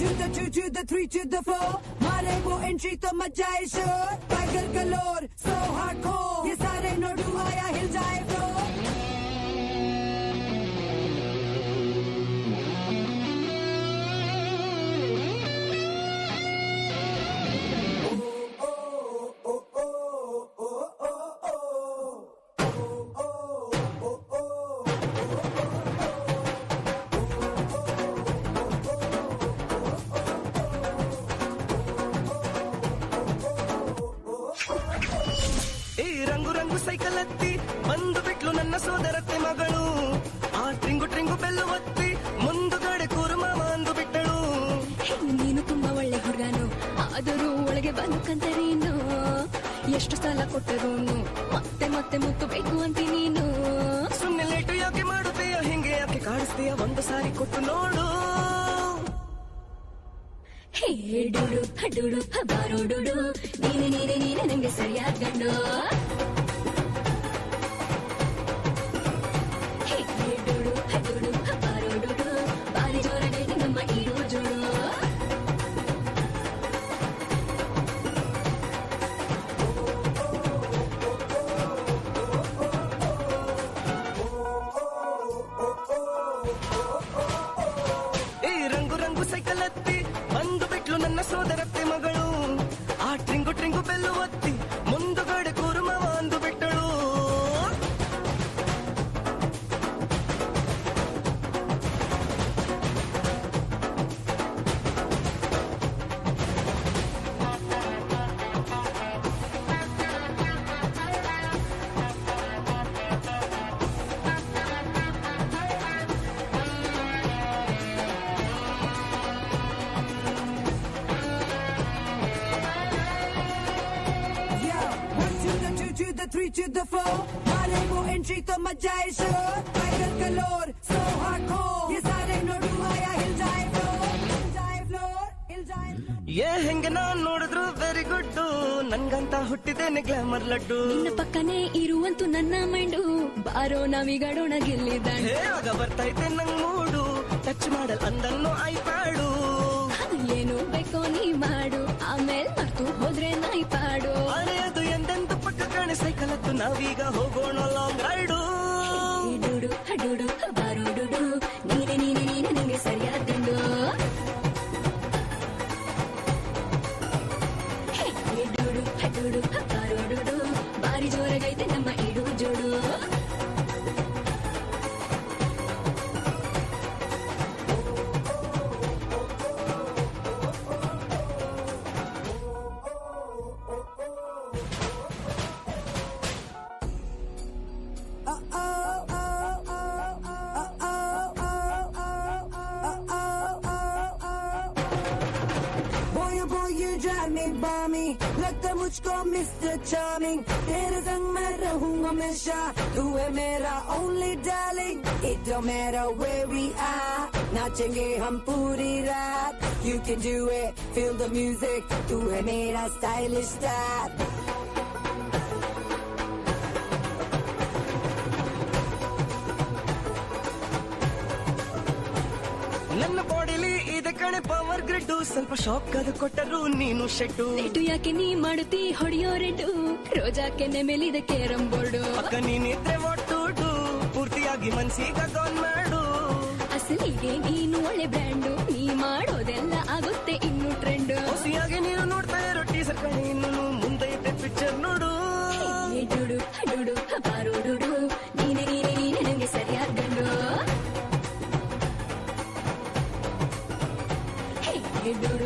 to the two to the three to the four मारे वो entry तो मचाए शोर टाइगर गलोर so hardcore ये सारे नोडू आया हिल जाए cycle ಹತ್ತಿ ಬಂದು ಬಿಟ್ಲು ನನ್ನ ಸೋದರತ್ತೆ ಮಗಳು. ಆ ಟ್ರಿಂಗು ಟ್ರಿಂಗು ಬೆಲ್ಲು ಒತ್ತಿ ಮುಂದುಗಡೆ ಕೂರುಮಾವ ಅಂದು ಬಿಟ್ಟಳು. ನೀನು ತುಂಬಾ ಒಳ್ಳೆ ಹುಡುಗನು ಆದರೂ ಒಳಗೆ ಬಂದ್ಕಂತರೇನು ಎಷ್ಟು ಸಾಲ ಕೊಟ್ಟರು ಮತ್ತೆ ಮತ್ತೆ ಮುತ್ತು ಬೇಕು ಅಂತ ನೀನು. ಸುಮ್ಮನೆ ಲೇಟು ಯಾಕೆ ಮಾಡುತ್ತೀಯ? ಹಿಂಗೆ ಯಾಕೆ ಕಾಡಿಸ್ತೀಯ? ಒಂದು ಸಾರಿ ಕೊಟ್ಟು ನೋಡು. ಹೇ ಡುಡು ಹಡುಡು ಬಾರೋ ಡುಡು ನೀನೆ ನೀನೆ ನೀನೆ ನಂಗೆ ಸರಿಯಾದ ಗಂಡು. ಸೋದರತ್ತೆ ಮಗಳು ಆ ಟ್ರಿಂಗು ಟ್ರಿಂಗು bell the two to the three to the four मारे वो एंट्री तो मचाए शोर टाइगर गलोर so hardcore ये सारे नोडू आया हिल जाए फ्लोर हिल जाए फ्लोर हिल जाए ಏ ಹೆಂಗೆ ನಾನ್ ನೋಡಿದ್ರು ವೆರಿ ಗುಡ್ ನನ್ಗಂತ ಹುಟ್ಟಿದ್ದೇನೆ ಗ್ಲಾಮರ್ ಲಡ್ಡು ನಿನ್ನ ಪಕ್ಕನೇ ಇರುವಂತೂ ನನ್ನ ಮೈಂಡು ಬಾರೋ ನಾವಿಗಾಡೋಣ ಗೆಲ್ಲಿದ್ದಾಳೆ ಹೇ ಆಗ ಬರ್ತೈತೆ ನಂಗ್ ಮೂಡು ಟಚ್ ಮಾಡಲ್ ಅಂದನ್ನು ಐಪಾಡು ಏನು ಬೇಕೋ ನೀ ಮಾಡು ಆಮೇಲೆ ಮರ್ತು ಹೋದ್ರೆ ನಾಯಿ ಪಾಡು ಅದು ಎಂದೆಂದು ಪಕ್ಕ ಕಾಣೆ ಸೈಕಲ್ ಹತ್ತು ನಾವೀಗ ಹೋಗೋಣ long raid drive me balmy लगता मुझको मिस्टर चार्मिंग तेरे संग मैं रहूंगा हमेशा तू है मेरा only darling it don't matter where we are नाचेंगे हम पूरी रात you can do it feel the music तू है मेरा stylish star ನನ್ನ ಬಾಡಿಲಿ ಇದೆ ಕಣೆ ಗ್ರಿಡ್ ಸ್ವಲ್ಪ ಶಾಕ್ ಅದು ಕೊಟ್ಟರು ನೀನು ಶೆಟ್ಟು. ನೆಟ್ಟು ಯಾಕೆ ನೀ ಮಾಡುತ್ತಿ ಹೊಡೆಯೋ ರೆಡ್ಡು ರೋಜಾಕ್ಕೆ ನೆಮೆಲಿದೆ ಕೇರಂ ಬೋರ್ಡು. ಅಕ್ಕ ನೀನಿದ್ರೆ ಒಟ್ಟು ಪೂರ್ತಿಯಾಗಿ ಮನ್ಸಿಗ ಗಾನ್ ಮಾಡು. ಅಸಲಿಗೆ ನೀನು ಒಳ್ಳೆ ಬ್ರ್ಯಾಂಡು ನೀ ಮಾಡೋದೆಲ್ಲ ಆಗುತ್ತೆ ಇನ್ನು ಟ್ರೆಂಡ್ ಹೊಸಿಯಾಗಿ ನೀನು ನೋಡ್ತಾ ರೊಟ್ಟಿ ಟೀಸರ್ ಕಣೆ ಹೇ ಡುಡು ಡುಡು